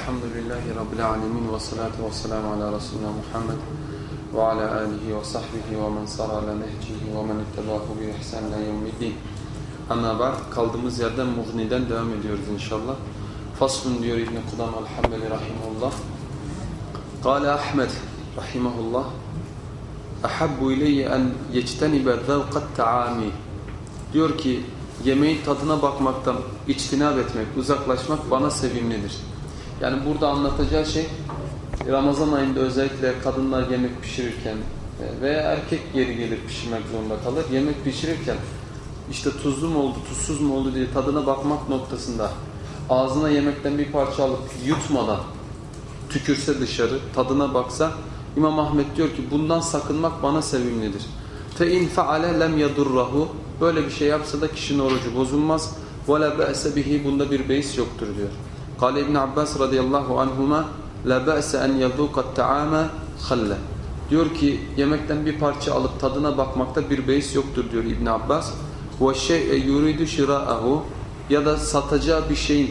Elhamdülillahi Rabbil alemin ve salatu ve selamu ala Resulina Muhammed ve ala alihi ve sahbihi ve men sara ala nehcihi ve men ittebahu bi ihsan ila yevmiddin. Amma ba'd kaldığımız yerden Mughni'den devam ediyoruz inşallah. Faslun diyor İbn-i Kudam el-Hambeli rahimahullah. Kale Ahmed rahimahullah. Ahabbu ileyye en yectenibe zevkat ta'ami. Diyor ki yemeğin tadına bakmaktan içtinab etmek, uzaklaşmak bana sevimlidir. Yani burada anlatacağı şey Ramazan ayında özellikle kadınlar yemek pişirirken e, veya erkek yeri gelir pişirmek zorunda kalır. Yemek pişirirken işte tuzlu mu oldu, tuzsuz mu oldu diye tadına bakmak noktasında ağzına yemekten bir parça alıp yutmadan tükürse dışarı, tadına baksa İmam Ahmet diyor ki bundan sakınmak bana sevimlidir. Fe in faale lem yadurrahu böyle bir şey yapsa da kişinin orucu bozulmaz. Ve la bihi bunda bir beis yoktur diyor. Kale İbn Abbas radıyallahu anhuma la ba'se en yazuqat ta'ama halle. Diyor ki yemekten bir parça alıp tadına bakmakta bir beis yoktur diyor İbn Abbas. Ve şey'e yuridu şira'ahu ya da satacağı bir şeyin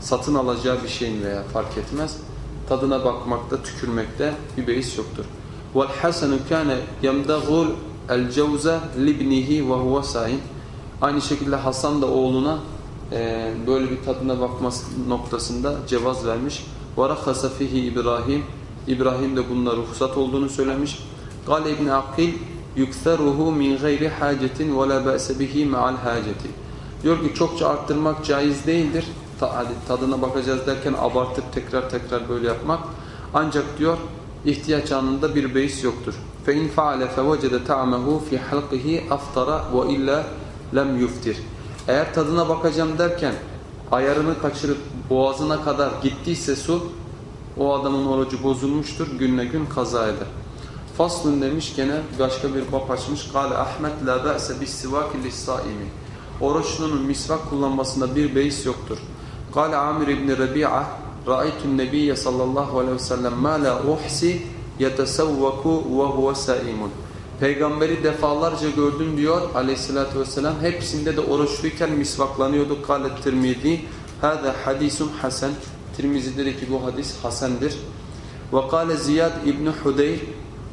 satın alacağı bir şeyin veya fark etmez tadına bakmakta, tükürmekte bir beis yoktur. Vel hasenu kana yemdagul el cevze libnihi ve huve. Aynı şekilde Hasan da oğluna e, böyle bir tadına bakması noktasında cevaz vermiş. Ve rakhasa fihi İbrahim. İbrahim de bununla ruhsat olduğunu söylemiş. Kale İbn Akil yuktheruhu min gayri hacetin ve la ba'se bihi ma'al haceti. Diyor ki çokça arttırmak caiz değildir. Ta, tadına bakacağız derken abartıp tekrar tekrar böyle yapmak. Ancak diyor ihtiyaç anında bir beis yoktur. فَاِنْ فَعَلَ فَوَجَدَ تَعْمَهُ فِي حَلْقِهِ اَفْتَرَ وَاِلَّا lem yuftir. eğer tadına bakacağım derken ayarını kaçırıp boğazına kadar gittiyse su o adamın orucu bozulmuştur. Günle gün kaza eder. Faslun demiş gene başka bir bab açmış. Kale Ahmet la ba'se bis sivaki lis-saimi. Oruçlunun misvak kullanmasında bir beis yoktur. Kale Amir ibn Rabi'a Ra'aytu'n Nebiyye sallallahu aleyhi ve sellem ma la uhsi yetesevvaku ve huve saimun. Peygamberi defalarca gördüm diyor aleyhissalatü vesselam. Hepsinde de oruçluyken misvaklanıyordu. Kale Tirmidhi. Hâzâ hadisun hasen. Tirmizi dedi ki bu hadis hasendir. Ve kâle Ziyad İbni Hudeyr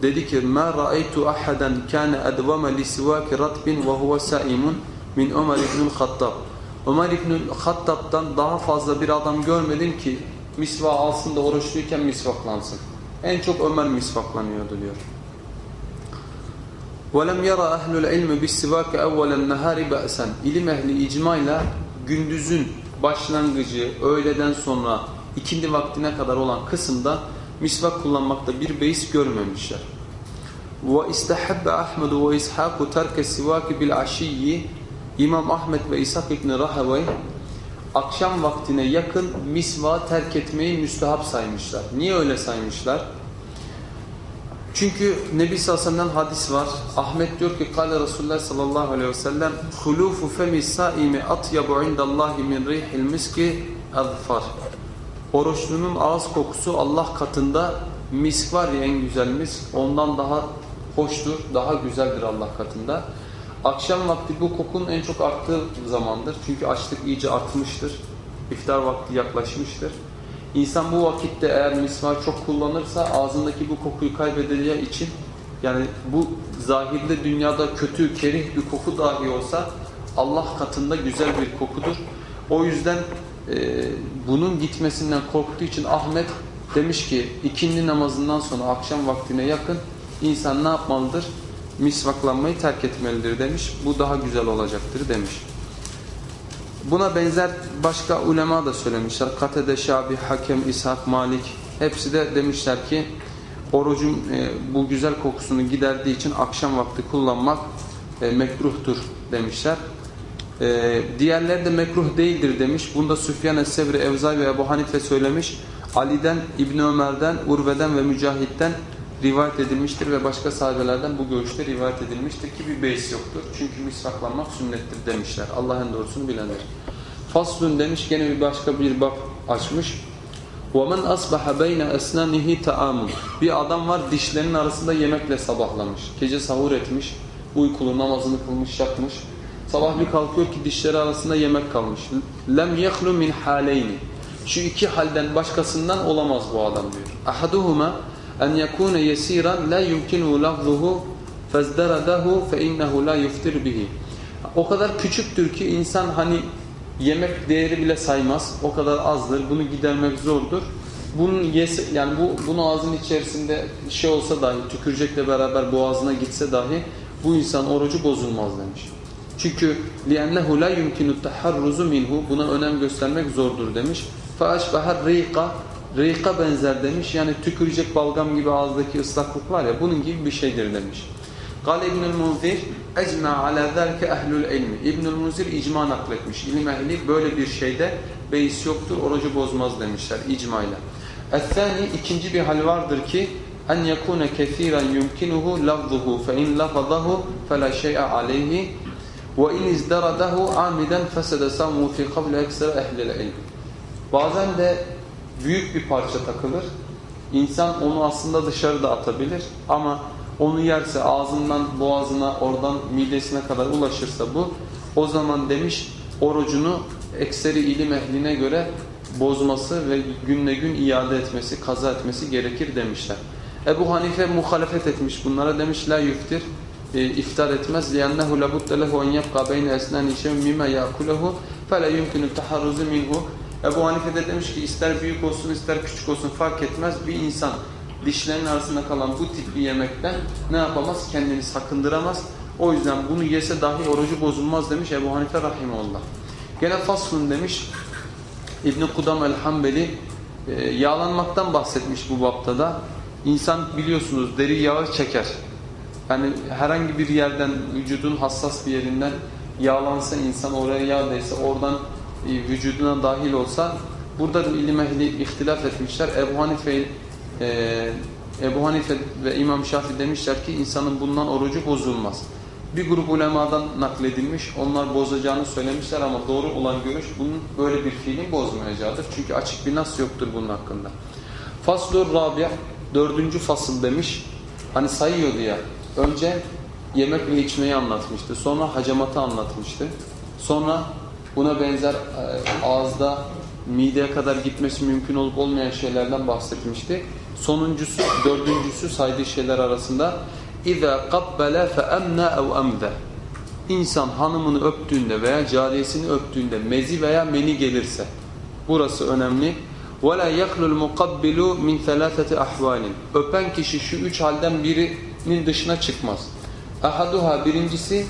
dedi ki ahadan kana advama li sivaki ratbin ve huve saimun min Ömer İbnül Hattab. Ömer İbnül Hattab'dan daha fazla bir adam görmedim ki misva alsın da oruçluyken misvaklansın. En çok Ömer misvaklanıyordu diyor. وَلَمْ يَرَ أَهْلُ الْعِلْمِ بِالسِّوَاكَ اَوَّلَ النَّهَارِ بَأْسًا İlim ehli icmayla gündüzün başlangıcı, öğleden sonra ikindi vaktine kadar olan kısımda misvak kullanmakta bir beis görmemişler. وَاِسْتَحَبَّ أَحْمَدُ وَاِسْحَاقُ تَرْكَ السِّوَاكِ بِالْعَشِيِّ İmam Ahmet ve İshak İbni Rahavay akşam vaktine yakın misva terk etmeyi müstehap saymışlar. Niye öyle saymışlar? Çünkü Nebi Sallallahu hadis var. Ahmet diyor ki kâle Resulullah sallallahu aleyhi ve sellem hulufu femi saimi atyabu indallahi min rihil miski azfar. Oruçlunun ağız kokusu Allah katında misk var ya en güzel misk ondan daha hoştur, daha güzeldir Allah katında. Akşam vakti bu kokunun en çok arttığı zamandır. Çünkü açlık iyice artmıştır. İftar vakti yaklaşmıştır. İnsan bu vakitte eğer misvar çok kullanırsa ağzındaki bu kokuyu kaybedeceği için yani bu zahirde dünyada kötü, kerih bir koku dahi olsa Allah katında güzel bir kokudur. O yüzden e, bunun gitmesinden korktuğu için Ahmet demiş ki ikindi namazından sonra akşam vaktine yakın insan ne yapmalıdır? Misvaklanmayı terk etmelidir demiş. Bu daha güzel olacaktır demiş. Buna benzer başka ulema da söylemişler. Katede, Şabi, Hakem, İshak, Malik hepsi de demişler ki orucun e, bu güzel kokusunu giderdiği için akşam vakti kullanmak e, mekruhtur demişler. E, diğerleri de mekruh değildir demiş. Bunda Süfyan Es-Sevri, Evzay ve Ebu Hanife söylemiş. Ali'den, İbni Ömer'den, Urve'den ve Mücahit'ten rivayet edilmiştir ve başka sahabelerden bu görüşte rivayet edilmiştir ki bir beis yoktur. Çünkü misvaklanmak sünnettir demişler. Allah'ın doğrusunu bilenler. Faslun demiş gene bir başka bir bab açmış. وَمَنْ أَصْبَحَ بَيْنَ أَسْنَانِهِ تَعَامٌ Bir adam var dişlerinin arasında yemekle sabahlamış. Gece sahur etmiş, uykulu namazını kılmış, yatmış. Sabah bir kalkıyor ki dişleri arasında yemek kalmış. لَمْ يَخْلُ مِنْ حَالَيْنِ Şu iki halden başkasından olamaz bu adam diyor. Ahaduhuma en yekune yesiran la yumkinu lafzuhu fezderadahu fe innehu la yuftir bihi. O kadar küçüktür ki insan hani yemek değeri bile saymaz. O kadar azdır. Bunu gidermek zordur. Bunun yes, yani bu bunu ağzın içerisinde şey olsa dahi tükürecekle beraber boğazına gitse dahi bu insan orucu bozulmaz demiş. Çünkü لِأَنَّهُ لَا يُمْكِنُ التَّحَرُّزُ minhu Buna önem göstermek zordur demiş. فَاَشْبَهَ rika rıyka benzer demiş. Yani tükürecek balgam gibi ağızdaki ıslaklık var ya bunun gibi bir şeydir demiş. Gal İbnül Munzir ecma ala zerke ehlül ilmi. İbnül Munzir icma nakletmiş. İlim ehli böyle bir şeyde beis yoktur, orucu bozmaz demişler icmayla. Ethani ikinci bir hal vardır ki en yekune kesiren yumkinuhu lafzuhu fe in lafazahu fe la şey'e aleyhi ve in izdaradahu amiden fesede samu fi kavle ekser ehlil ilmi. Bazen de büyük bir parça takılır. İnsan onu aslında dışarıda atabilir ama onu yerse ağzından boğazına oradan midesine kadar ulaşırsa bu o zaman demiş orucunu ekseri ilim ehline göre bozması ve günle gün iade etmesi, kaza etmesi gerekir demişler. Ebu Hanife muhalefet etmiş bunlara demiş la yüftir e, iftar etmez liyennehu labudde lehu en yebqa beyne esnani şem mime yakulehu fele yumkinu taharruzu minhu Ebu Hanife de demiş ki ister büyük olsun ister küçük olsun fark etmez. Bir insan dişlerinin arasında kalan bu tip bir yemekten ne yapamaz? Kendini sakındıramaz. O yüzden bunu yese dahi orucu bozulmaz demiş Ebu Hanife Rahimullah. Gene faslun demiş İbn-i Kudam el-Hambeli e, yağlanmaktan bahsetmiş bu bapta da. İnsan biliyorsunuz deri yağı çeker. Yani herhangi bir yerden vücudun hassas bir yerinden yağlansa insan oraya yağ değse oradan vücuduna dahil olsa burada da ilim ehli ihtilaf etmişler. Ebu Hanife e, Ebu Hanife ve İmam Şafii demişler ki insanın bundan orucu bozulmaz. Bir grup ulemadan nakledilmiş. Onlar bozacağını söylemişler ama doğru olan görüş bunun böyle bir fiilin bozmayacağıdır. Çünkü açık bir nas yoktur bunun hakkında. Faslur Rabia dördüncü fasıl demiş. Hani sayıyordu ya. Önce yemek ve içmeyi anlatmıştı. Sonra hacamatı anlatmıştı. Sonra buna benzer e, ağızda mideye kadar gitmesi mümkün olup olmayan şeylerden bahsetmişti. Sonuncusu, dördüncüsü saydığı şeyler arasında اِذَا قَبَّلَ فَأَمْنَا اَوْ اَمْدَ İnsan hanımını öptüğünde veya cariyesini öptüğünde mezi veya meni gelirse burası önemli. وَلَا يَخْلُ الْمُقَبِّلُ مِنْ ثَلَاثَةِ اَحْوَالٍ Öpen kişi şu üç halden birinin dışına çıkmaz. Ahaduha birincisi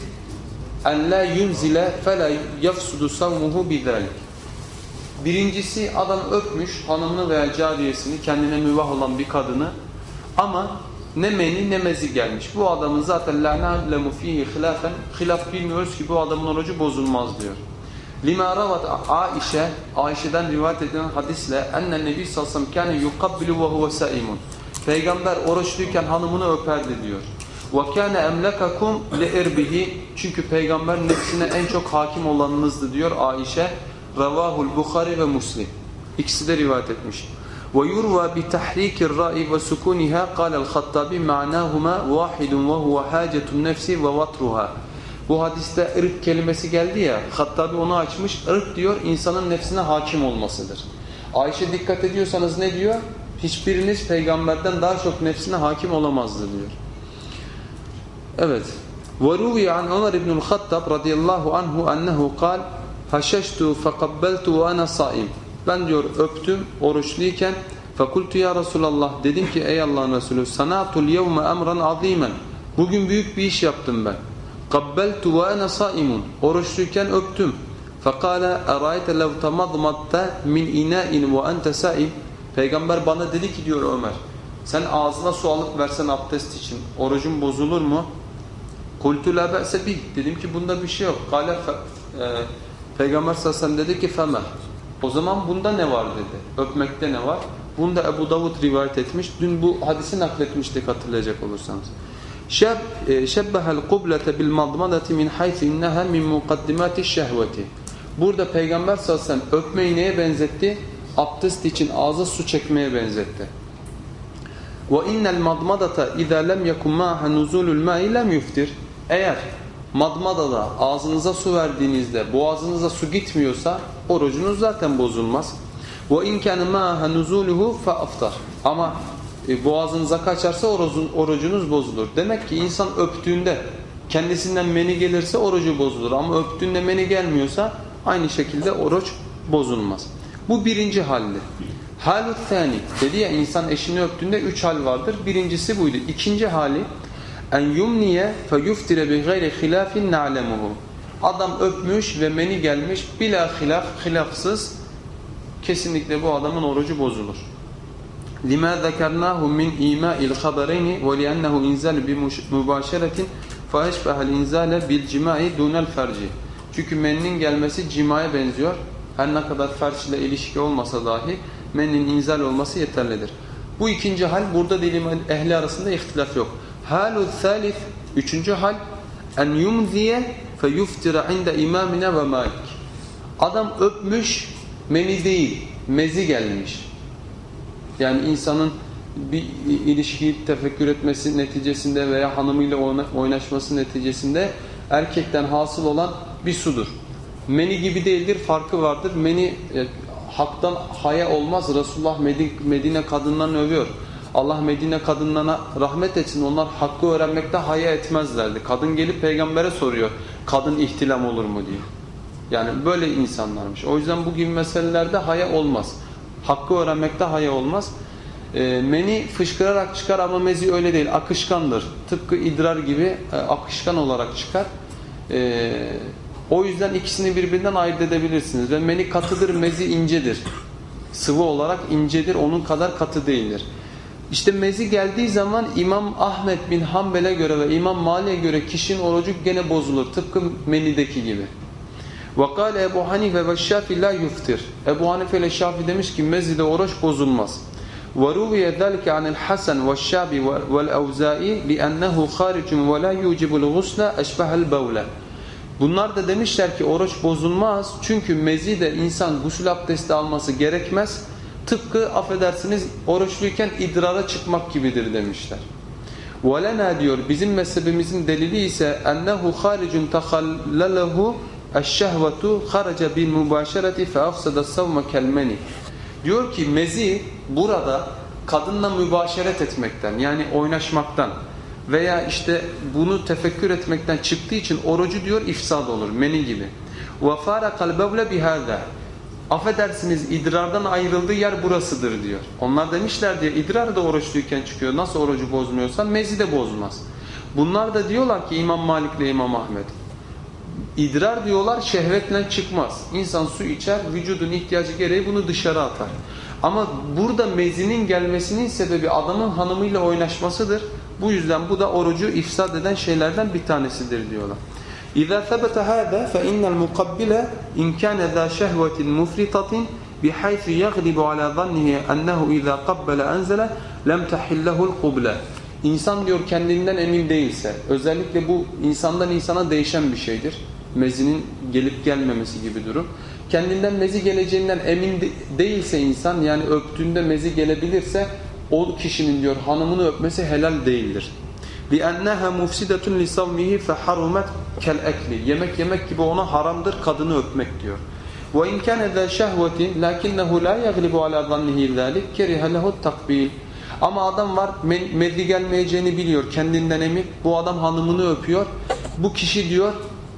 en la yunzile fela yafsudu savmuhu bidalik. Birincisi adam öpmüş hanımını veya cariyesini kendine mübah olan bir kadını ama ne meni ne mezi gelmiş. Bu adamın zaten la na'lemu fihi hilafen hilaf bilmiyoruz ki bu adamın orucu bozulmaz diyor. Lima ravat Aişe Ayşe'den rivayet edilen hadisle enne nebi sallallahu aleyhi ve sellem kâne yukabbilu ve huve. Peygamber oruçluyken hanımını öperdi diyor. وَكَانَ اَمْلَكَكُمْ لِاِرْبِهِ Çünkü peygamber nefsine en çok hakim olanınızdı diyor Aişe. Ravahul Bukhari ve Muslim. İkisi de rivayet etmiş. وَيُرْوَى بِتَحْرِيكِ الرَّأِ وَسُكُونِهَا قَالَ الْخَطَّابِ مَعْنَاهُمَا وَاحِدٌ وَهُوَ حَاجَةُ النَّفْسِ وَوَطْرُهَا Bu hadiste ırk kelimesi geldi ya, Hattabi onu açmış. Irk diyor insanın nefsine hakim olmasıdır. Ayşe dikkat ediyorsanız ne diyor? Hiçbiriniz peygamberden daha çok nefsine hakim olamazdı diyor. Evet. وروي عن عمر بن الخطاب رضي الله عنه أنه قال هششت فقبلت وأنا صائم ben diyor öptüm oruçluyken fakultu ya Resulallah dedim ki ey Allah'ın Resulü sanatul yevme emran azimen bugün büyük bir iş yaptım ben qabbeltu ve ana saimun oruçluyken öptüm fakale erayte lev tamadmatta min ina'in ve ente saim peygamber bana dedi ki diyor Ömer sen ağzına su alıp versen abdest için orucun bozulur mu La be'se bih dedim ki bunda bir şey yok kale e, peygamber sallallahu dedi ki femeh o zaman bunda ne var dedi. Öpmekte ne var? Bunda Ebu Davud rivayet etmiş. Dün bu hadisi nakletmiştik hatırlayacak olursanız. Şebbehel kublete bil madmadati min haythu inneha min mukaddimati şehveti. Burada Peygamber sallallahu aleyhi ve sellem öpmeyi neye benzetti? Abdest için ağza su çekmeye benzetti. Ve innel madmadata iza lem yekun ma'ha nuzulul ma'i lem yuftir. Eğer madmadada ağzınıza su verdiğinizde boğazınıza su gitmiyorsa orucunuz zaten bozulmaz. وَاِنْ كَانَ مَاهَا نُزُولُهُ فَاَفْتَرْ Ama e, boğazınıza kaçarsa orucun, orucunuz bozulur. Demek ki insan öptüğünde kendisinden meni gelirse orucu bozulur. Ama öptüğünde meni gelmiyorsa aynı şekilde oruç bozulmaz. Bu birinci halli. Halut thani dedi ya insan eşini öptüğünde üç hal vardır. Birincisi buydu. İkinci hali en yumniye fe yuftire bi gayri hilafin na'lemuhu. Adam öpmüş ve meni gelmiş bila hilaf, hilafsız kesinlikle bu adamın orucu bozulur. لما ذكرناه من إيماء الخبرين ولأنه إنزال بمباشرة فأشبه الإنزال بالجماع دون الفرج. Çünkü mennin gelmesi cimaya benziyor. Her ne kadar ferç ile ilişki olmasa dahi mennin inzal olması yeterlidir. Bu ikinci hal burada dilim ehli arasında ihtilaf yok. Halu thalith üçüncü hal en yumziye fe yuftira inde imamina ve malik. Adam öpmüş meni değil mezi gelmiş. Yani insanın bir ilişkiyi tefekkür etmesi neticesinde veya hanımıyla oynaşması neticesinde erkekten hasıl olan bir sudur. Meni gibi değildir, farkı vardır. Meni e, haktan haya olmaz. Resulullah Medine kadınlarını övüyor. Allah Medine kadınlarına rahmet etsin. Onlar hakkı öğrenmekte haya etmezlerdi. Kadın gelip peygambere soruyor. Kadın ihtilam olur mu diye. Yani böyle insanlarmış. O yüzden bu gibi meselelerde haya olmaz. Hakkı öğrenmekte haya olmaz. E, meni fışkırarak çıkar ama mezi öyle değil. Akışkandır. Tıpkı idrar gibi e, akışkan olarak çıkar. E, o yüzden ikisini birbirinden ayırt edebilirsiniz. Ve meni katıdır, mezi incedir. Sıvı olarak incedir, onun kadar katı değildir. İşte mezi geldiği zaman İmam Ahmet bin Hanbel'e göre ve İmam Mali'ye göre kişinin orucu gene bozulur. Tıpkı menideki gibi. وَقَالَ Ebu Hanife ve Şafi la yuftir. Ebu Hanife ile Şafi demiş ki mezide oruç bozulmaz. وَرُوِيَ ذَلْكَ عَنِ الْحَسَنِ وَالشَّابِ وَالْاَوْزَائِ بِأَنَّهُ خَارِجٌ وَلَا يُوجِبُ الْغُسْلَ اَشْبَهَ الْبَوْلَ Bunlar da demişler ki oruç bozulmaz. Çünkü mezide insan gusül abdesti alması gerekmez. Tıpkı affedersiniz oruçluyken idrara çıkmak gibidir demişler. وَلَنَا diyor bizim mezhebimizin delili ise اَنَّهُ خَارِجٌ تَخَلَّلَهُ اَشْشَهْوَةُ خَرَجَ بِالْمُبَاشَرَةِ فَاَفْسَدَ السَّوْمَ كَالْمَنِ Diyor ki mezi burada kadınla mübaşeret etmekten yani oynaşmaktan veya işte bunu tefekkür etmekten çıktığı için orucu diyor ifsad olur meni gibi. وَفَارَ قَلْبَوْلَ بِهَذَا Affedersiniz idrardan ayrıldığı yer burasıdır diyor. Onlar demişler diye idrar da oruçluyken çıkıyor. Nasıl orucu bozmuyorsa mezi de bozmaz. Bunlar da diyorlar ki İmam Malik ile İmam Ahmet. İdrar diyorlar şehvetle çıkmaz. İnsan su içer, vücudun ihtiyacı gereği bunu dışarı atar. Ama burada mezinin gelmesinin sebebi adamın hanımıyla oynaşmasıdır. Bu yüzden bu da orucu ifsad eden şeylerden bir tanesidir diyorlar. Sebete hâzâ fe innel mukabbile in kâne zâ şehvetin mufritatin bihaythu yaglibu ala zannihi ennehu izâ kabbele enzele lem tehillehu'l kuble. İnsan diyor kendinden emin değilse, özellikle bu insandan insana değişen bir şeydir. Mezinin gelip gelmemesi gibi durum. Kendinden mezi geleceğinden emin değilse insan, yani öptüğünde mezi gelebilirse, o kişinin diyor hanımını öpmesi helal değildir. لِأَنَّهَا مُفْسِدَةٌ لِسَوْمِهِ فَحَرُمَتْ كَالْاَكْلِ Yemek yemek gibi ona haramdır kadını öpmek diyor. وَاِنْ كَانَ ذَا شَهْوَةٍ لَكِنَّهُ لَا يَغْلِبُ عَلَى ظَنِّهِ ذَٰلِكَ كَرِهَ لَهُ التَّقْبِيلِ Ama adam var meddi gelmeyeceğini biliyor kendinden emin. Bu adam hanımını öpüyor. Bu kişi diyor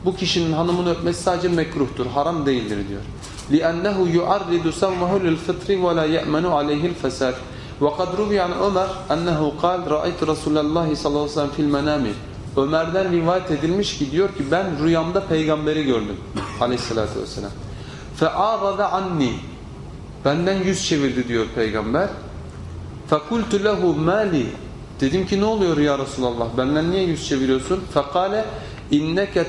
bu kişinin hanımını öpmesi sadece mekruhtur, haram değildir diyor. لِأَنَّهُ يُعَرِّدُ سَوْمَهُ لِلْفِطْرِ وَلَا يَأْمَنُ عَلَيْهِ الْفَسَادِ وَقَدْ رُوِيَ عَنْ Ömer أَنَّهُ قَالْ رَأَيْتُ رَسُولَ اللّٰهِ sallallahu aleyhi ve sellem fil menami. Ömer'den rivayet edilmiş ki diyor ki ben rüyamda peygamberi gördüm aleyhissalatü vesselam. فَاَعْرَضَ عَنِّي Benden yüz çevirdi diyor peygamber. فَقُلْتُ لَهُ مَالِي Dedim ki ne oluyor ya Resulallah benden niye yüz çeviriyorsun? فَقَالَ اِنَّكَ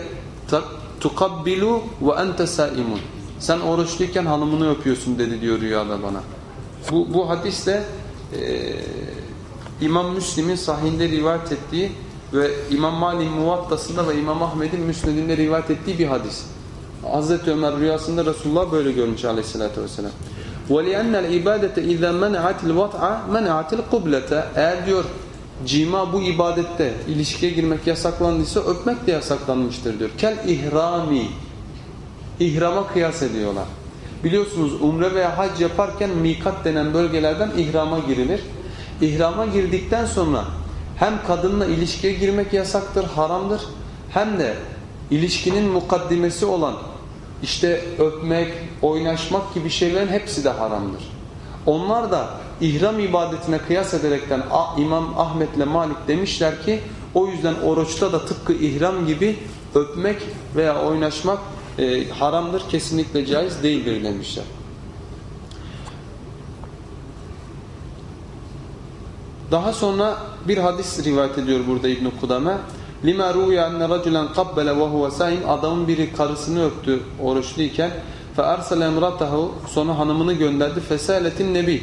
تُقَبِّلُوا وَاَنْتَ سَائِمُونَ Sen oruçluyken hanımını öpüyorsun dedi diyor rüyada bana. Bu, bu hadisle e, İmam Müslim'in sahihinde rivayet ettiği ve İmam Malik'in muvattasında ve İmam Ahmet'in müsnedinde rivayet ettiği bir hadis. Hazreti Ömer rüyasında Resulullah böyle görmüş aleyhissalatü vesselam. وَلِأَنَّ الْاِبَادَةَ اِذَا مَنَعَتِ الْوَطْعَ مَنَعَتِ الْقُبْلَةَ Eğer diyor cima bu ibadette ilişkiye girmek yasaklandıysa öpmek de yasaklanmıştır diyor. Kel ihrami İhrama kıyas ediyorlar. Biliyorsunuz umre veya hac yaparken mikat denen bölgelerden ihrama girilir. İhrama girdikten sonra hem kadınla ilişkiye girmek yasaktır, haramdır. Hem de ilişkinin mukaddimesi olan işte öpmek, oynaşmak gibi şeylerin hepsi de haramdır. Onlar da ihram ibadetine kıyas ederekten İmam Ahmet ile Malik demişler ki o yüzden oruçta da tıpkı ihram gibi öpmek veya oynaşmak e, haramdır, kesinlikle caiz değildir demişler. Daha sonra bir hadis rivayet ediyor burada İbn Kudame. Lima ruya enne raculen qabbele ve huve adamın biri karısını öptü oruçluyken. Fe ersele emratahu. Sonra hanımını gönderdi. Fesaletin nebi.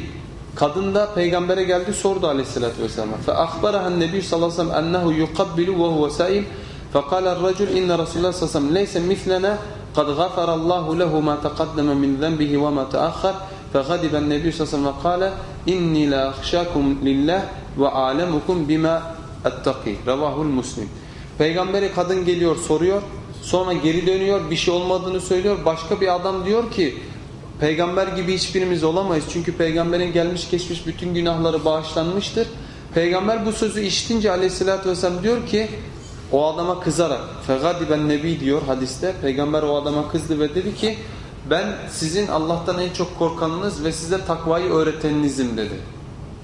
Kadın da peygambere geldi sordu aleyhissalatü vesselam fe ahbarahan sallallahu aleyhi ve sellem ennehu yukabbilu ve huve saim fe kâle racul inne rasulullah sallallahu aleyhi قد غفر الله له ما تقدم من ذنبه وما تأخر فغضب النبي صلى الله عليه وسلم وقال إني لا أخشاكم لله وأعلمكم بما أتقي رواه المسلم Peygamberi kadın geliyor soruyor sonra geri dönüyor bir şey olmadığını söylüyor başka bir adam diyor ki peygamber gibi hiçbirimiz olamayız çünkü peygamberin gelmiş geçmiş bütün günahları bağışlanmıştır peygamber bu sözü işitince aleyhissalatü vesselam diyor ki o adama kızarak fegadiben nebi diyor hadiste peygamber o adama kızdı ve dedi ki ben sizin Allah'tan en çok korkanınız ve size takvayı öğreteninizim dedi.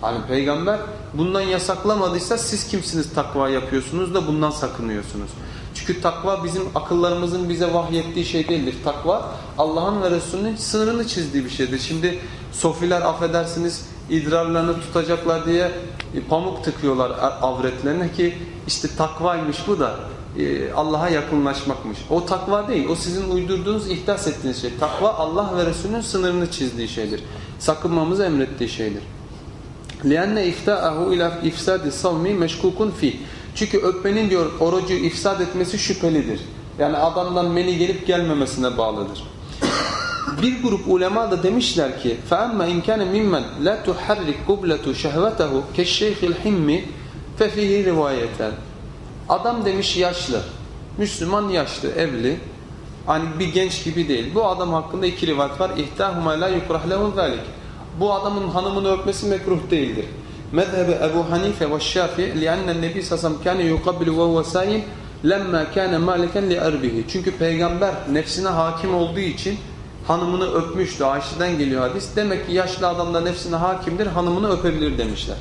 Hani peygamber bundan yasaklamadıysa siz kimsiniz takva yapıyorsunuz da bundan sakınıyorsunuz. Çünkü takva bizim akıllarımızın bize vahyettiği şey değildir. Takva Allah'ın ve Resulünün sınırını çizdiği bir şeydir. Şimdi sofiler affedersiniz idrarlarını tutacaklar diye pamuk tıkıyorlar avretlerine ki işte takvaymış bu da e, Allah'a yakınlaşmakmış. O takva değil. O sizin uydurduğunuz, ihdas ettiğiniz şey. Takva Allah ve Resulünün sınırını çizdiği şeydir. Sakınmamızı emrettiği şeydir. لِأَنَّ اِفْتَاءَهُ اِلَى اِفْسَادِ الصَّوْمِ مَشْكُوكٌ ف۪ي Çünkü öpmenin diyor orucu ifsad etmesi şüphelidir. Yani adamdan meni gelip gelmemesine bağlıdır. Bir grup ulema da demişler ki فَأَمَّا اِنْ كَانَ مِمَّنْ لَا تُحَرِّكْ قُبْلَةُ شَهْوَتَهُ كَشَّيْخِ الْحِمِّ فَفِهِ rivayeten. Adam demiş yaşlı. Müslüman yaşlı, evli. Hani bir genç gibi değil. Bu adam hakkında iki rivayet var. اِهْتَاهُمَا لَا يُكْرَحْ لَهُ ذَلِكِ Bu adamın hanımını öpmesi mekruh değildir. Mezhebi Ebu Hanife ve Şafi لِأَنَّ النَّبِي سَسَمْ كَانَ يُقَبِّلُ وَهُوَ سَايِمْ لَمَّا كَانَ مَالِكًا لِأَرْبِهِ Çünkü peygamber nefsine hakim olduğu için hanımını öpmüştü. Ayşe'den geliyor hadis. Demek ki yaşlı adam da nefsine hakimdir, hanımını öpebilir demişler.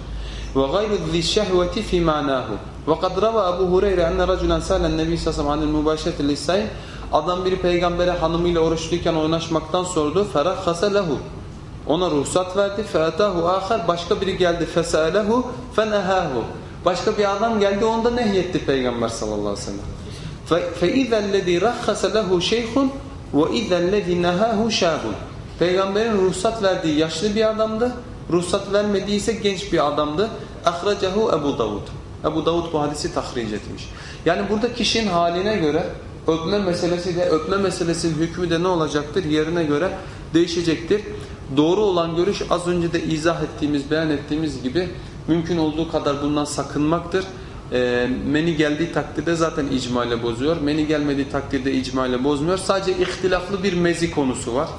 وغير ذي الشهوة في معناه وقد روى أبو هريرة أن رجلا سأل النبي صلى الله عليه وسلم عن المباشرة للسائل Adam biri peygambere hanımıyla oruçluyken oynaşmaktan sordu. فَرَخَّسَ لَهُ Ona ruhsat verdi. فَاَتَاهُ آخَرْ Başka biri geldi. فَسَأَلَهُ فَنَهَاهُ Başka bir adam geldi onda nehyetti peygamber sallallahu aleyhi ve sellem. فَاِذَا الَّذ۪ي رَخَّسَ لَهُ شَيْخٌ وَاِذَا الَّذ۪ي نَهَاهُ شَابٌ Peygamberin ruhsat verdiği yaşlı bir adamdı. Ruhsat vermediği ise genç bir adamdı. Ahracahu Ebu Davud. Ebu Davud bu hadisi tahric etmiş. Yani burada kişinin haline göre öpme meselesi de öpme meselesinin hükmü de ne olacaktır? Yerine göre değişecektir. Doğru olan görüş az önce de izah ettiğimiz, beyan ettiğimiz gibi mümkün olduğu kadar bundan sakınmaktır. E, meni geldiği takdirde zaten icma ile bozuyor. Meni gelmediği takdirde icma ile bozmuyor. Sadece ihtilaflı bir mezi konusu var.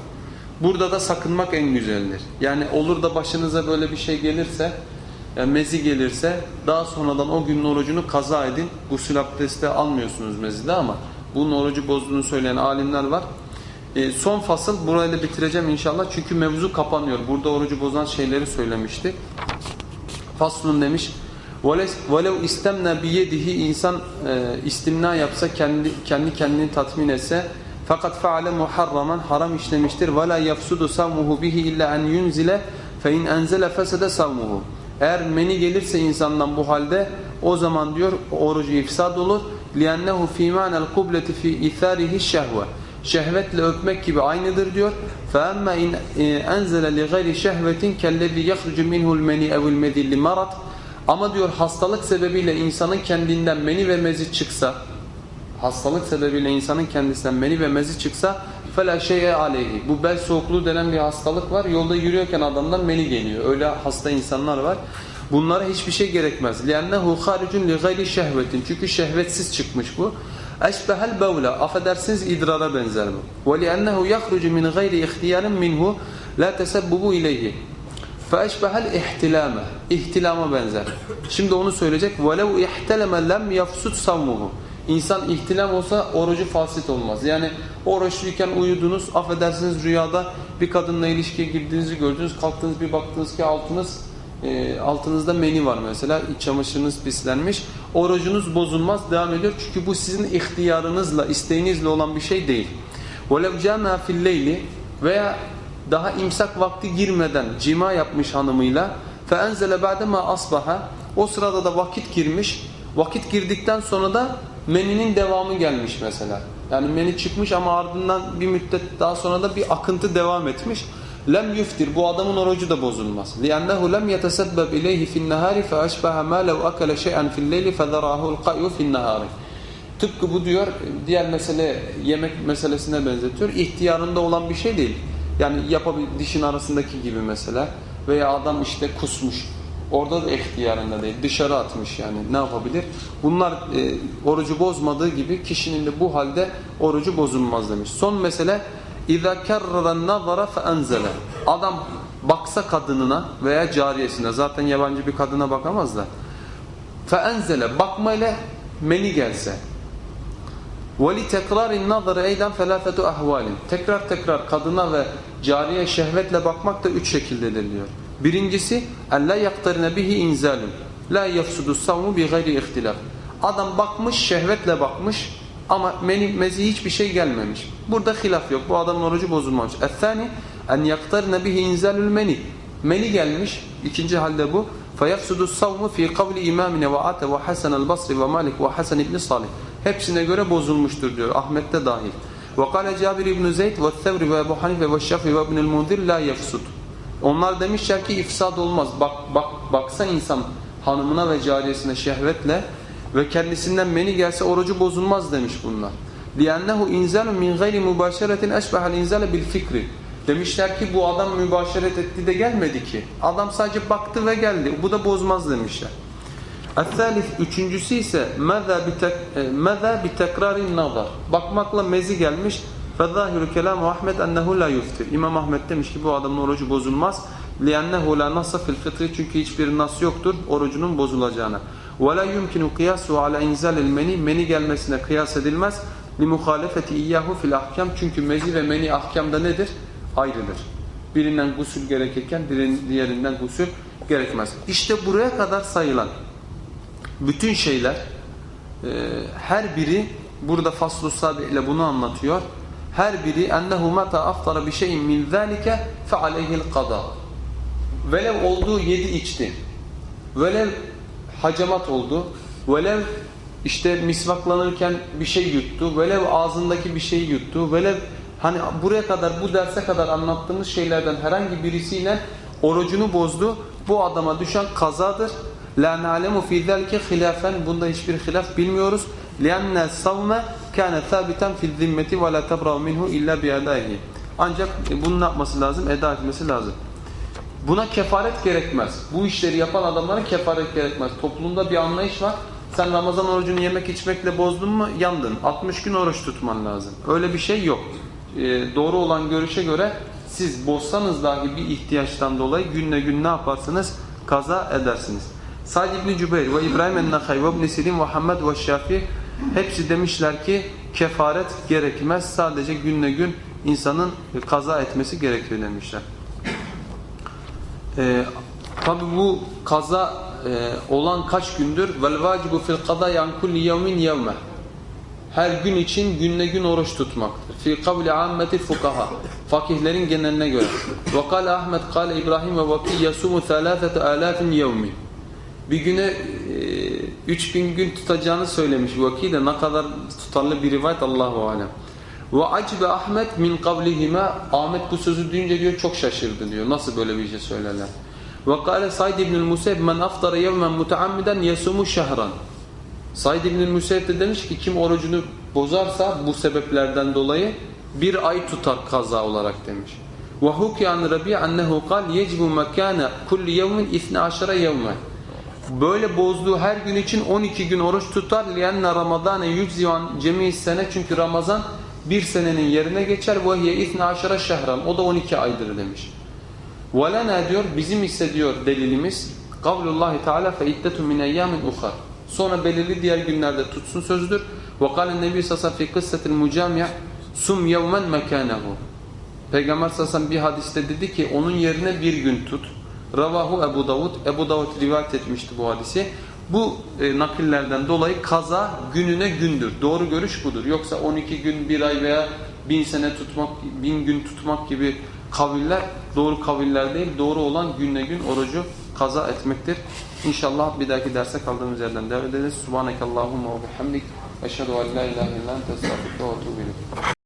Burada da sakınmak en güzeldir. Yani olur da başınıza böyle bir şey gelirse, yani mezi gelirse daha sonradan o günün orucunu kaza edin. Gusül abdesti almıyorsunuz mezide ama bunun orucu bozduğunu söyleyen alimler var. E, son fasıl burayı da bitireceğim inşallah çünkü mevzu kapanıyor. Burada orucu bozan şeyleri söylemişti. Faslun demiş. وَلَوْ istemna biyedihi insan e, istimna yapsa kendi kendi kendini tatmin etse fakat faale muharraman haram işlemiştir. Ve la yafsudu savmuhu bihi illa en yunzile fe in enzele fesede savmuhu. Eğer meni gelirse insandan bu halde o zaman diyor orucu ifsad olur. لِيَنَّهُ ف۪ي مَعْنَ الْقُبْلَةِ ف۪ي اِثَارِهِ الشَّهْوَ Şehvetle öpmek gibi aynıdır diyor. فَاَمَّا اِنْ اَنْزَلَ لِغَيْرِ شَهْوَةٍ كَالَّذِي يَخْرُجُ مِنْهُ الْمَنِي اَوِ الْمَدِي لِمَرَضٍ Ama diyor hastalık sebebiyle insanın kendinden meni ve mezi çıksa hastalık sebebiyle insanın kendisinden meni ve mezi çıksa فَلَا شَيْءَ عَلَيْهِ Bu bel soğukluğu denen bir hastalık var. Yolda yürüyorken adamdan meni geliyor. Öyle hasta insanlar var. Bunlara hiçbir şey gerekmez. لِأَنَّهُ خَارِجٌ لِغَيْرِ شَهْوَةٍ Çünkü şehvetsiz çıkmış bu. Eşbehel bevle affedersiniz idrara benzer bu. Ve li'ennehu yahrucu min gayri ihtiyarin minhu la tesebbubu ileyhi. Feeşbehel ihtilame. İhtilama benzer. Şimdi onu söyleyecek. وَلَوْ اِحْتَلَمَ لَمْ يَفْسُدْ savmuhu. İnsan ihtilam olsa orucu fasit olmaz. Yani oruçluyken uyudunuz, affedersiniz rüyada bir kadınla ilişkiye girdiğinizi gördünüz. Kalktınız bir baktınız ki altınız e, altınızda meni var mesela. iç çamaşırınız pislenmiş. Orucunuz bozulmaz, devam ediyor. Çünkü bu sizin ihtiyarınızla, isteğinizle olan bir şey değil. وَلَوْ جَامَا فِي اللَّيْلِ Veya daha imsak vakti girmeden cima yapmış hanımıyla فَاَنْزَلَ بَعْدَمَا asbaha O sırada da vakit girmiş. Vakit girdikten sonra da meninin devamı gelmiş mesela. Yani meni çıkmış ama ardından bir müddet daha sonra da bir akıntı devam etmiş. Lem yuftir. Bu adamın orucu da bozulmaz. لِأَنَّهُ لَمْ يَتَسَبَّبْ إِلَيْهِ فِي النَّهَارِ فَأَشْبَهَ مَا لَوْ أَكَلَ شَيْئًا فِي اللَّيْلِ فَذَرَاهُ الْقَيُّ فِي النَّهَارِ Tıpkı bu diyor diğer mesele yemek meselesine benzetiyor. İhtiyarında olan bir şey değil. Yani yapabil dişin arasındaki gibi mesela veya adam işte kusmuş. Orada da ihtiyarında değil. Dışarı atmış yani. Ne yapabilir? Bunlar e, orucu bozmadığı gibi kişinin de bu halde orucu bozulmaz demiş. Son mesele اِذَا كَرَّرَ النَّظَرَ فَاَنْزَلَ Adam baksa kadınına veya cariyesine zaten yabancı bir kadına bakamaz da فَاَنْزَلَ bakmayla meni gelse وَلِتَكْرَارِ النَّظَرِ اَيْدًا فَلَافَةُ اَحْوَالٍ Tekrar tekrar kadına ve cariye şehvetle bakmak da üç şekildedir diyor. Birincisi اَلَّا يَقْتَرِنَ بِهِ اِنْزَالٌ لَا يَفْسُدُ السَّوْمُ بِغَيْرِ اِخْتِلَافٍ Adam bakmış, şehvetle bakmış ama meni, mezi hiçbir şey gelmemiş. Burada hilaf yok. Bu adamın orucu bozulmamış. اَثَّانِ اَنْ يَقْتَرِنَ بِهِ اِنْزَالُ الْمَنِ Meni gelmiş. İkinci halde bu. فَيَفْسُدُ السَّوْمُ فِي قَوْلِ اِمَامِنَ وَعَاتَ وَحَسَنَ الْبَصْرِ وَمَالِكْ وَحَسَنِ ibn Salih. Hepsine göre bozulmuştur diyor. Ahmet'te dahil. وَقَالَ جَابِرِ ibn Zeyd وَالثَّوْرِ وَاَبُ حَنِفَ وَالشَّفِ وَابْنِ الْمُنْذِرِ لَا يَفْسُدُ Onlar demişler ki ifsad olmaz. Bak, bak, baksa insan hanımına ve cariyesine şehvetle ve kendisinden meni gelse orucu bozulmaz demiş bunlar. لِيَنَّهُ اِنْزَالٌ مِنْ غَيْرِ مُبَاشَرَةٍ اَشْبَهَ الْاِنْزَالَ بِالْفِكْرِ Demişler ki bu adam mübaşeret etti de gelmedi ki. Adam sadece baktı ve geldi. Bu da bozmaz demişler. الثالث üçüncüsü ise مَذَا بِتَكْرَارِ النَّظَرِ Bakmakla mezi gelmiş. فَظَاهِرُ كَلَامُ Ahmet اَنَّهُ لَا يُفْتِرِ İmam Ahmet demiş ki bu adamın orucu bozulmaz. لِيَنَّهُ لَا نَصَ فِي الْفِطْرِ Çünkü hiçbir nas yoktur orucunun bozulacağına. وَلَا يُمْكِنُ قِيَاسُ عَلَى اِنْزَالِ الْمَنِ Meni gelmesine kıyas edilmez. لِمُخَالَفَةِ اِيَّهُ fil ahkam Çünkü mezi ve meni ahkamda nedir? Ayrıdır. Birinden gusül gerekirken diğerinden gusül gerekmez. İşte buraya kadar sayılan bütün şeyler e, her biri burada faslu sabi ile bunu anlatıyor. Her biri ennehu meta aftara bir şeyin min zalike fe aleyhil qada. Velev olduğu yedi içti. Velev hacamat oldu. Velev işte misvaklanırken bir şey yuttu. Velev ağzındaki bir şey yuttu. Velev hani buraya kadar bu derse kadar anlattığımız şeylerden herhangi birisiyle orucunu bozdu. Bu adama düşen kazadır. La na'lemu fi zalike hilafen. Bunda hiçbir hilaf bilmiyoruz. Kana thabiten fi zimmeti ve la tabra'u minhu illa bi adaihi. Ancak bunu ne yapması lazım? Eda etmesi lazım. Buna kefaret gerekmez. Bu işleri yapan adamlara kefaret gerekmez. Toplumda bir anlayış var. Sen Ramazan orucunu yemek içmekle bozdun mu yandın. 60 gün oruç tutman lazım. Öyle bir şey yok. Ee, doğru olan görüşe göre siz bozsanız dahi bir ihtiyaçtan dolayı günle gün ne yaparsınız? Kaza edersiniz. Said İbni Cübeyr ve İbrahim el-Nakhay ve İbni Sirin ve Muhammed ve Şafi hepsi demişler ki kefaret gerekmez. Sadece günle gün insanın kaza etmesi gerekiyor demişler. Ee, Tabi bu kaza e, olan kaç gündür? Vel vacibu fil kada yan kulli yevmin yevme. Her gün için günle gün oruç tutmaktır. Fi kavli ammeti fukaha. Fakihlerin geneline göre. Ve kâle Ahmet kâle İbrahim ve vaki yasumu thalâfete alâfin yevmin. Bir güne e, 3000 gün tutacağını söylemiş vaki de ne kadar tutarlı bir rivayet Allahu alem. Ve acibe Ahmet min kavlihime Ahmet bu sözü duyunca diyor çok şaşırdı diyor. Nasıl böyle bir şey söylerler? Ve kâle Said ibn-i Musayyib men aftara yevmen muteammiden yesumu şehran. Said ibn-i Musayyib de demiş ki kim orucunu bozarsa bu sebeplerden dolayı bir ay tutar kaza olarak demiş. Ve hukiyan Rabi annehu kal yecibu mekâne kulli yevmin 12 yevmen. Böyle bozduğu her gün için 12 gün oruç tutar. لِيَنَّ رَمَضَانَ يُجْزِوَنْ cemi sene Çünkü Ramazan bir senenin yerine geçer. وَهِيَ اِثْنَ عَشَرَ şehran O da 12 aydır demiş. وَلَنَا diyor bizim ise diyor delilimiz kavlullahi teala فَاِدَّتُ مِنْ اَيَّامٍ اُخَرٍ Sonra belirli diğer günlerde tutsun sözüdür. وَقَالَ النَّبِي سَسَى فِي قِسَّةِ الْمُجَامِعِ sum yevmen mekanehu. Peygamber sallallahu bir hadiste dedi ki onun yerine bir gün tut. Ravahu Ebu Davud. Ebu Davud rivayet etmişti bu hadisi. Bu e, nakillerden dolayı kaza gününe gündür. Doğru görüş budur. Yoksa 12 gün, bir ay veya bin sene tutmak, bin gün tutmak gibi kaviller doğru kaviller değil. Doğru olan günle gün orucu kaza etmektir. İnşallah bir dahaki derse kaldığımız yerden devam ederiz. Subhanekallahumma ve bihamdik. Eşhedü en la ilahe illa ente estağfirüke ve etûbü.